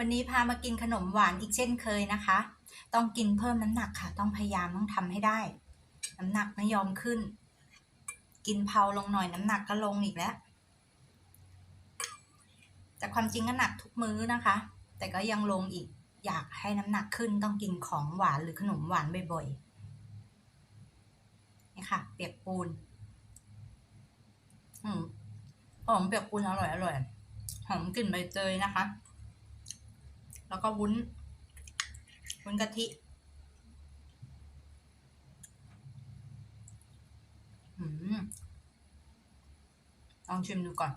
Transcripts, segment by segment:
วันนี้พามากินขนมหวานอีกเช่นเคยนะคะ ต้องกินเพิ่มน้ำหนักค่ะ ต้องพยายามต้องทำให้ได้ น้ำหนักไม่ยอมขึ้น กินเพาลงหน่อยน้ำหนักก็ลงอีกแล้ว แต่ความจริงก็หนักทุกมื้อนะคะ แต่ก็ยังลงอีก อยากให้น้ำหนักขึ้นต้องกินของหวานหรือขนมหวานบ่อยๆ นี่ค่ะ เปียกปูน อืมหอมเปียกปูนอร่อยอร่อยหอมกลิ่นใบเตยนะคะ แล้วก็วุ้น วุ้นกะทิอืมลองชิมดูก่อน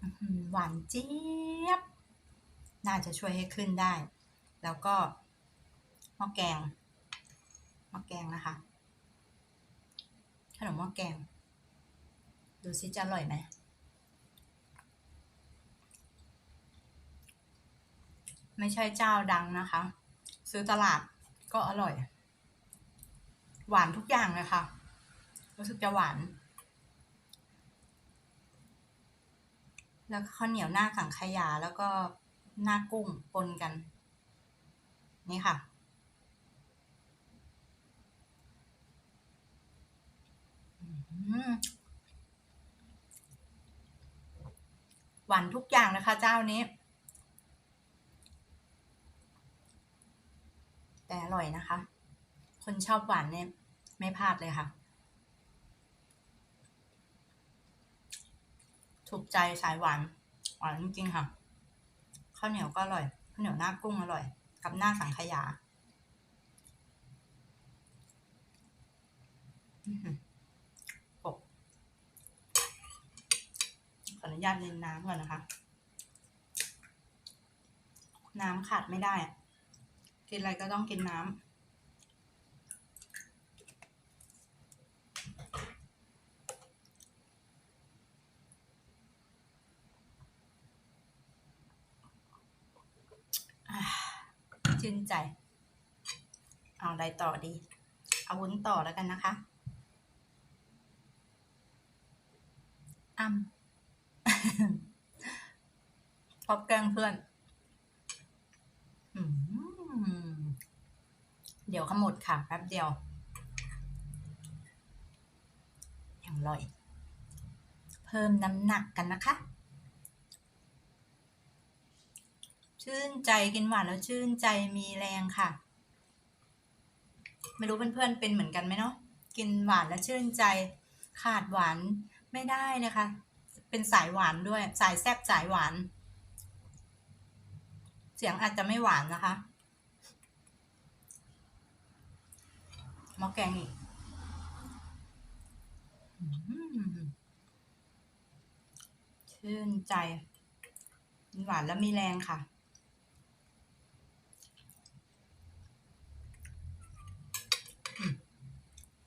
อื้อหือหวานเจี๊ยบ น่าจะช่วยให้ขึ้นได้ แล้วก็หม้อแกงหม้อแกงนะคะ ขนมหม้อแกง ดูซิจะอร่อยไหม ไม่ใช่เจ้าดังนะคะ ซื้อตลาดก็อร่อย หวานทุกอย่างเลยค่ะ รู้สึกจะหวาน แล้วข้าวเหนียวหน้าสังขยาแล้วก็หน้ากุ้งปนกัน นี่ค่ะหวานทุกอย่างนะคะเจ้านี้ แต่อร่อยนะคะ คนชอบหวานเนี่ยไม่พลาดเลยค่ะ ถูกใจสายหวาน หวานจริงๆค่ะข้าวเหนียวก็อร่อยข้าวเหนียวหน้ากุ้งอร่อย กับหน้าสังขยาอื้อหือปกขออนุญาตเล่นน้ำก่อนนะคะ น้ำขาดไม่ได้ กินอะไรก็ต้องกินน้ำชื่นใจ เอาอะไรต่อดี เอาวุ้นต่อแล้วกันนะคะอ้ำพบแกล้งเพื่อน อืม เดี๋ยวขมดค่ะแป๊บเดียว อย่างอร่อย เพิ่มน้ำหนักกันนะคะ ชื่นใจกินหวานแล้วชื่นใจมีแรงค่ะ ไม่รู้เพื่อนๆเป็นเหมือนกันไหมเนาะกินหวานแล้วชื่นใจขาดหวานไม่ได้นะคะ เป็นสายหวานด้วย สายแซบสายหวาน เสียงอาจจะไม่หวานนะคะ หม้อแกงอีกอชื่นใจกินหวานแล้วมีแรงค่ะ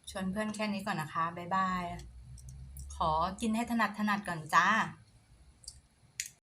ชวนเพื่อนแค่นี้ก่อนนะคะ บ๊ายบาย ขอกินให้ถนัดถนัดก่อนจ้า